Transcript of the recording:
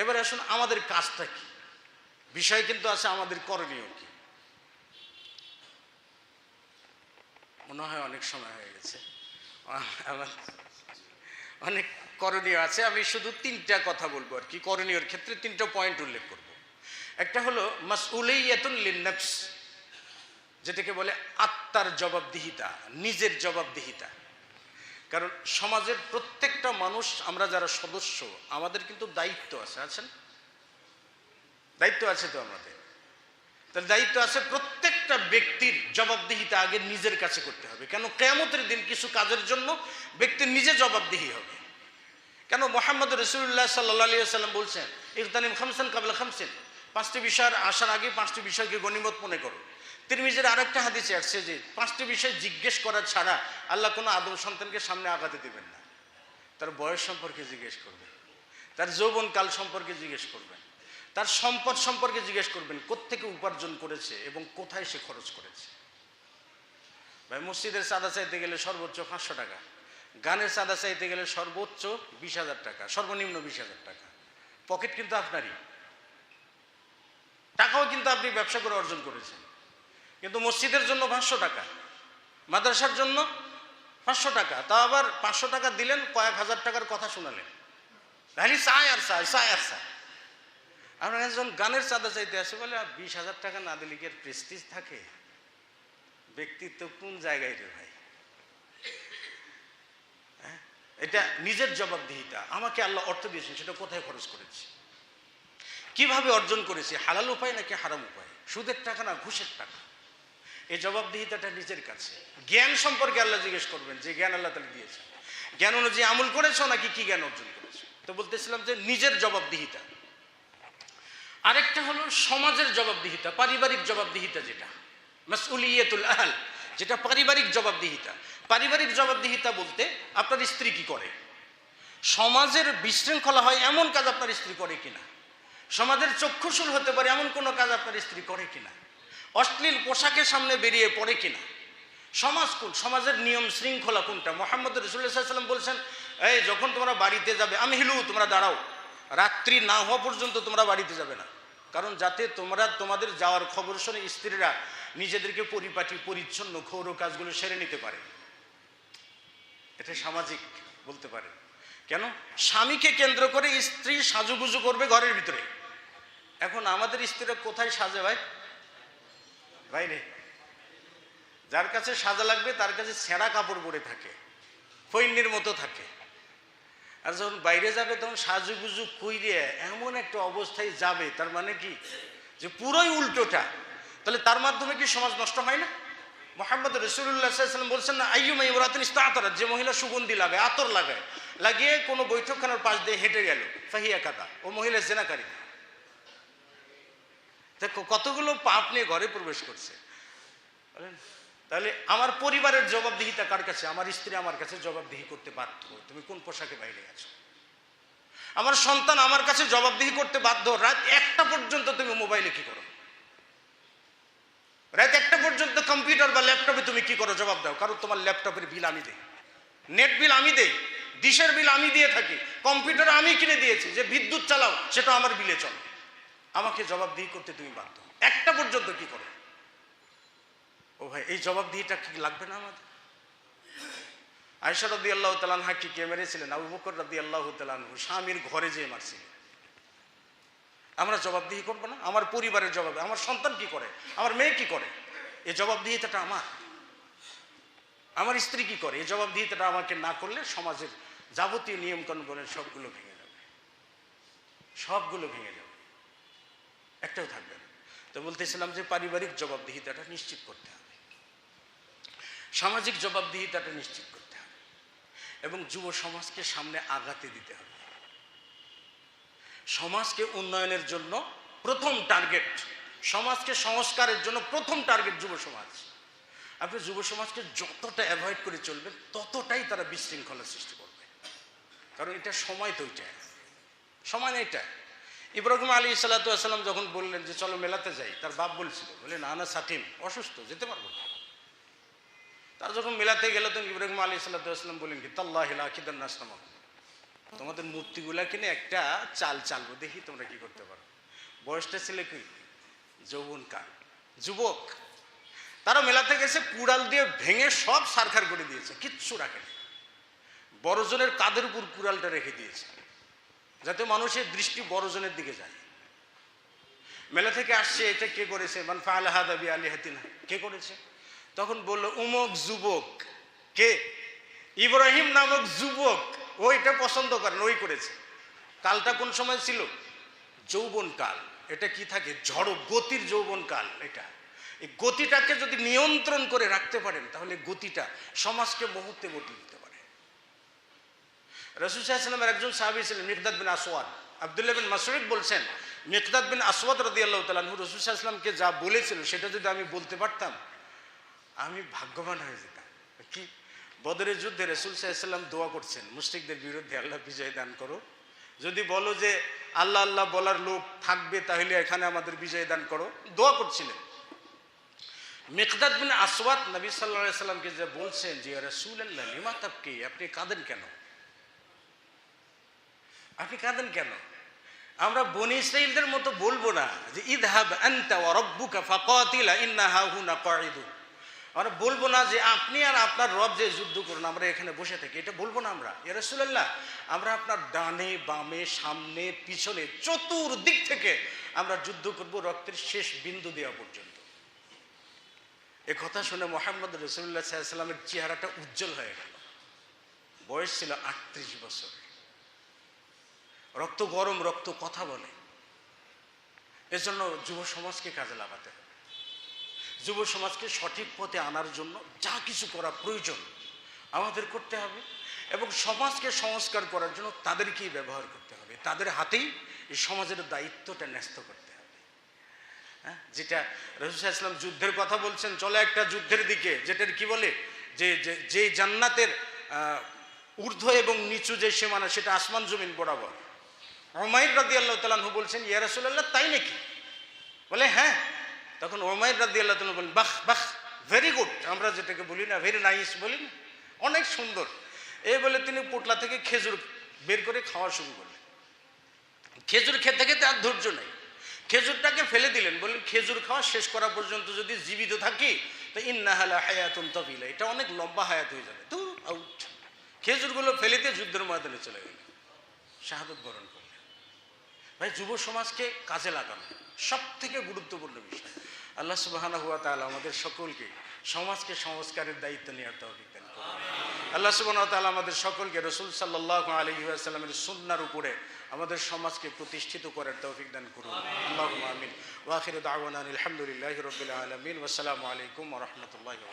এবারে আসুন, আমাদের কাজটা কি? বিষয় কিন্তু আছে আমাদের করণীয় কি? মনে হয় অনেক সময় হয়ে গেছে। অনেক করণীয় আছে, আমি শুধু তিনটা কথা বলব আর কি। করণীয়র ক্ষেত্রে তিনটা পয়েন্ট উল্লেখ করব। একটা হলো মাসউলাইয়াতুল লিন্নাফস, যেটাকে বলে আত্মার জবাবদিহিতা, নিজের জবাবদিহিতা। কারণ সমাজের প্রত্যেকটা মানুষ, আমরা যারা সদস্য, আমাদের কিন্তু দায়িত্ব আছে, আছেন? দায়িত্ব আছে তো আমাদের। তাহলে দায়িত্ব আছে প্রত্যেকটা ব্যক্তির জবাবদিহিতা আগে নিজের কাছে করতে হবে। কেন? কেয়ামতের দিন কিছু কাজের জন্য ব্যক্তির নিজে জবাবদিহি হবে। কেন? মোহাম্মদ রসুল্লাহ সাল্লাহ সাল্লাম বলছেন ইরতানিম খামসান কাবলা খামসেন। পাঁচটি বিষয়ের আসার আগে পাঁচটি বিষয়কে গণিমত মনে করো। তিরমিজের আরেকটা হাদিসে আসছে যে পাঁচটি বিষয় জিজ্ঞেস করা ছাড়া আল্লাহ কোনো আদম সন্তানকে সামনে আগাতে দেবেন না। তার বয়স সম্পর্কে জিজ্ঞেস করবেন, তার যৌবন কাল সম্পর্কে জিজ্ঞেস করবেন, তার সম্পদ সম্পর্কে জিজ্ঞেস করবেন, কোত্থেকে উপার্জন করেছে এবং কোথায় সে খরচ করেছে। ভাই, মসজিদের চাঁদা চাইতে গেলে সর্বোচ্চ পাঁচশো টাকা, গানের চাঁদা চাইতে গেলে সর্বোচ্চ বিশ হাজার টাকা, সর্বনিম্ন বিশ হাজার টাকা। পকেট কিন্তু আপনারই। টাকাও কিন্তু আপনি ব্যবসা করে অর্জন করেছেন। কিন্তু মসজিদের জন্য পাঁচশো টাকা, মাদ্রাসার জন্য পাঁচশো টাকা। তা আবার পাঁচশো টাকা দিলেন, কয়েক হাজার টাকার কথা শোনালেন। খালি চায় আর চায় চায় আর চায় আপনার একজন গানের চাঁদা চাইতে আসে, বলে বিশ হাজার টাকা না দিলে কি প্রেস্টিজ থাকে? ব্যক্তিত্ব কোন জায়গায় রে ভাই? হ্যাঁ? এটা নিজের জবাবদিহিতা। আমাকে আল্লাহ অর্থ দিয়েছেন, সেটা কোথায় খরচ করেছি? কীভাবে অর্জন করেছি? হালাল উপায় নাকি হারাম উপায়? সুদের টাকা না ঘুষের টাকা? এই জবাবদিহিতাটা নিজের কাছে। জ্ঞান সম্পর্কে আল্লাহ জিজ্ঞেস করবেন যে জ্ঞান আল্লাহ তাহলে দিয়েছেন। জ্ঞান অনুযায়ী আমল করেছ নাকি কি জ্ঞান অর্জন করেছ? তো বলতেছিলাম যে নিজের জবাবদিহিতা। আরেকটা হলো সমাজের জবাবদিহিতা, পারিবারিক জবাবদিহিতা যেটা। মাসউলিয়াতুল আহল, যেটা পারিবারিক জবাবদিহিতা। পারিবারিক জবাবদিহিতা বলতে আপনার স্ত্রী কি করে? সমাজের বিশৃঙ্খলা হয় এমন কাজ আপনার স্ত্রী করে কিনা? সমাজের চক্ষুশুল হতে পারে এমন কোনো কাজ আপনার স্ত্রী করে কিনা? অশ্লীল পোশাকের সামনে বেরিয়ে পড়ে কিনা? সমাজ কোন? সমাজের নিয়ম শৃঙ্খলা কোনটা? মোহাম্মদ রসুল্লাহাম বলছেন, এই, যখন তোমরা বাড়িতে যাবে, আমি হিলু, তোমরা দাঁড়াও। রাত্রি না হওয়া পর্যন্ত তোমরা বাড়িতে যাবে না। কারণ যাতে তোমরা, তোমাদের যাওয়ার খবর শুনে স্ত্রীরা নিজেদেরকে পরিপাটি, পরিচ্ছন্ন, ঘৌর কাজগুলো সেরে নিতে পারে। এটা সামাজিক বলতে পারে। কেন? স্বামীকে কেন্দ্র করে স্ত্রী সাজুগুজু করবে ঘরের ভিতরে। এখন আমাদের স্ত্রীরা কোথায় সাজে ভাই? যার কাছে সাজা লাগবে, তার কাছে ছেঁড়া কাপড় পরে থাকে ফৈন্যের মতো থাকে। আর যখন বাইরে যাবে, তখন সাজুগুজু কইরে এমন একটা অবস্থায় যাবে, তার মানে কি? যে পুরোই উল্টোটা। তাহলে তার মাধ্যমে কি সমাজ নষ্ট হয় না? মোহাম্মদ রসুল্লাহাম বলছেন, না আইয়ু আইয়ুম ইমরাতিন ইস্তাতরাত যে মহিলা সুগন্ধি লাগায়, আতর লাগায়, লাগিয়ে কোনো বৈঠকখানার পাশ দিয়ে হেঁটে গেল, ফাহিয়া কাদা, ও মহিলা জেনাকারী। দেখো কতগুলো পাপ নিয়ে ঘরে প্রবেশ করছে? তাহলে আমার পরিবারের জবাবদিহিতা কার কাছে? আমার স্ত্রী আমার কাছে জবাবদিহি করতে বাধ্য। তুমি কোন পোশাকে বাইরে আছো? আমার সন্তান আমার কাছে জবাবদিহি করতে বাধ্য। রাত একটা পর্যন্ত তুমি মোবাইলে কি করো? রাত একটা পর্যন্ত কম্পিউটার বা ল্যাপটপে তুমি কি করো? জবাব দাও। কারণ তোমার ল্যাপটপের বিল আমি দেই। নেট বিল আমি দেই। ডিশের বিল আমি দিয়ে থাকি। কম্পিউটার আমি কিনে দিয়েছি। যে বিদ্যুৎ চালাও, সেটা আমার বিলে চলে। আমাকে জবাবদিহি করতে তুমি বাধ্য। একটা পর্যন্ত কি করো? ও ভাই, এই জবাবদিহিটা কি লাগবে না আমাদের? আয়সা রদি আল্লাহ তালানহা কি কে মেরেছিলেন আবু বকর রদি আল্লাহ তালানহু স্বামীর ঘরে যেয়ে মারছিলেন আমরা জবাবদিহি করব না? আমার পরিবারের জবাব, আমার সন্তান কি করে? আমার মেয়ে কি করে? এই জবাবদিহিতাটা আমার। আমার স্ত্রী কি করে? এই জবাবদিহিতাটা আমাকে না করলে সমাজের যাবতীয় নিয়মকানুন বলেন সবগুলো ভেঙে যাবে। সবগুলো ভেঙে যাবে। একটাও থাকবে না। তো বলতেছিলাম যে পারিবারিক জবাবদিহিতাটা নিশ্চিত করতে হবে। সামাজিক জবাবদিহিতাটা নিশ্চিত করতে হবে এবং যুব সমাজকে সামনে আগাতে দিতে হবে। সমাজকে উন্নয়নের জন্য প্রথম টার্গেট, সমাজকে সংস্কারের জন্য প্রথম টার্গেট যুব সমাজ। আপনি যুব সমাজকে যতটা অ্যাভয়েড করে চলবেন, ততটাই তারা বিশৃঙ্খলা সৃষ্টি করবে। কারণ এটা সময় তো ওইটা সময় না এটা। ইব্রাহিম আলী সাল্লাতাম যখন বললেন যে চলো মেলাতে যাই, তার বাপ বলছিল, বলে, না না সাকিম অসুস্থ, যেতে পারব না। তার যখন মেলাতে গেল, তখন ইব্রাহিম আলী সাল্লাতাম বললেন কি, তাল্লাহ আকিদান নাসলাম তোমাদের মূর্তিগুলা কিনে একটা চাল চালবো, দেখি তোমরা কি করতে পারো। বয়সটা ছিল কি? যৌবন যৌবনকাল যুবক, তারা মেলাতে গেছে, কুড়াল দিয়ে ভেঙে সব সারখার করে দিয়েছে, কিচ্ছু রাখেনি। বড়জনের কাদের উপর কুড়ালটা রেখে দিয়েছে। যাতে মানুষের দৃষ্টি বড়জনের দিকে যায়। মেলা থেকে আসছে, এটা কে করেছে? মান ফালাহা দাবি আলী হাতিনা কে করেছে? তখন বলল, উমক যুবক। কে? ইব্রাহিম নামক যুবক। ও এটা পছন্দ করেন ওই করেছে। কালটা কোন সময় ছিল? যৌবন কাল এটা কি থাকে? ঝড় গতির যৌবন কাল এটা। এই গতিটাকে যদি নিয়ন্ত্রণ করে রাখতে পারেন, তাহলে গতিটা সমাজকে মুহূর্তে গতি দিতে রসুল সাল্লামের একজন সাহাবি ছিলেন মিকদাদ বিন আসওয়াদ। আবদুল্লাহ বিন মাসুদ বলছেন, মিকদাদ বিন আসওয়াদ রদি আল্লাহ তালু রসুল সাল্লামকে যা বলেছিল সেটা যদি আমি বলতে পারতাম, আমি ভাগ্যবান হয়ে যেতাম। কি? বদরের যুদ্ধে রসুল সাল্লাম দোয়া করছেন, মুশরিকদের বিরুদ্ধে আল্লাহ বিজয় দান করো। যদি বলো যে আল্লাহ আল্লাহ বলার লোক থাকবে, তাহলে এখানে আমাদের বিজয় দান করো। দোয়া করছিলেন। মেকদাদ বিন আসওয়াদ নবী সাল্লাহ সাল্লামকে যে বলছেন যে রসুল আল্লাহ লিমা আপনি কাঁদেন কেন? আপনি কাঁদেন কেন? আমরা বনি ইসরাইলদের মতো বলব না যে ইন্না হাহুনা কাঈদুন। আমরা বলব না যে, আপনি আর আপনার রব যে যুদ্ধ করুন, আমরা এখানে বসে থাকি। এটা বলব না আমরা। রাসূলুল্লাহ, আমরা আপনার ডানে, বামে, সামনে, পিছনে, চতুর্দিক থেকে আমরা যুদ্ধ করব রক্তের শেষ বিন্দু দেওয়া পর্যন্ত। এ কথা শুনে মোহাম্মদ রসুল্লাহ সাল্লামের চেহারাটা উজ্জ্বল হয়ে গেল। বয়স ছিল আটত্রিশ বছর। রক্ত গরম, রক্ত কথা বলে। এজন্য যুব সমাজকে কাজে লাগাতে হবে। যুব সমাজকে সঠিক পথে আনার জন্য যা কিছু করা প্রয়োজন আমাদের করতে হবে এবং সমাজকে সংস্কার করার জন্য তাদেরকেই ব্যবহার করতে হবে। তাদের হাতেই এই সমাজের দায়িত্বটা ন্যস্ত করতে হবে। হ্যাঁ যেটা রসুল ইসলাম যুদ্ধের কথা বলছেন, চলে একটা যুদ্ধের দিকে, যেটার কি বলে? যে- যে জান্নাতের ঊর্ধ্ব এবং নিচু যে সীমানা, সেটা আসমান জমিন বরাবর। ওমাইর রাদি আল্লাহ বলছেন, ইয়া রাসূলুল্লাহ, তাই নাকি? বলে হ্যাঁ। তখন ওমাইর রাদি আল্লাহ তালু বলেন বাহ বাহ ভেরি গুড আমরা যেটাকে বলি না ভেরি নাইস বলি না। অনেক সুন্দর। এই বলে তিনি পোটলা থেকে খেজুর বের করে খাওয়া শুরু করলেন। খেজুর খেতে খেতে আর ধৈর্য নেই। খেজুরটাকে ফেলে দিলেন, বললেন, খেজুর খাওয়া শেষ করা পর্যন্ত যদি জীবিত থাকি, তো ইন্নাহালা হায়াতুন তবিলা। এটা অনেক লম্বা হায়াত হয়ে যাবে। তো আউট খেজুরগুলো ফেলেতে যুদ্ধের ময়দানে চলে গেল। শাহাদত বরণ করলেন। ভাই যুব সমাজকে কাজে লাগানো সব থেকে গুরুত্বপূর্ণ বিষয়। আল্লাহ সুবাহানা হুয়া তাআলা আমাদের সকলকে সমাজকে সংস্কারের দায়িত্ব নেওয়ার তৌফিক দান আল্লাহ সুবহানাহু ওয়া তাআলা আমাদের সকলকে রসুল সাল্লাল্লাহু আলাইহি ওয়াসাল্লামের সুন্নাহর উপরে আমাদের সমাজকে প্রতিষ্ঠিত করার তৌফিক দান করুন। আল্লাহ আমিন। ওয়া আখিরু দাওয়ানা আলহামদুলিল্লাহি রাব্বিল আলামিন। ওয়া আসসালামু আলাইকুম রাহমাতুল্লাহি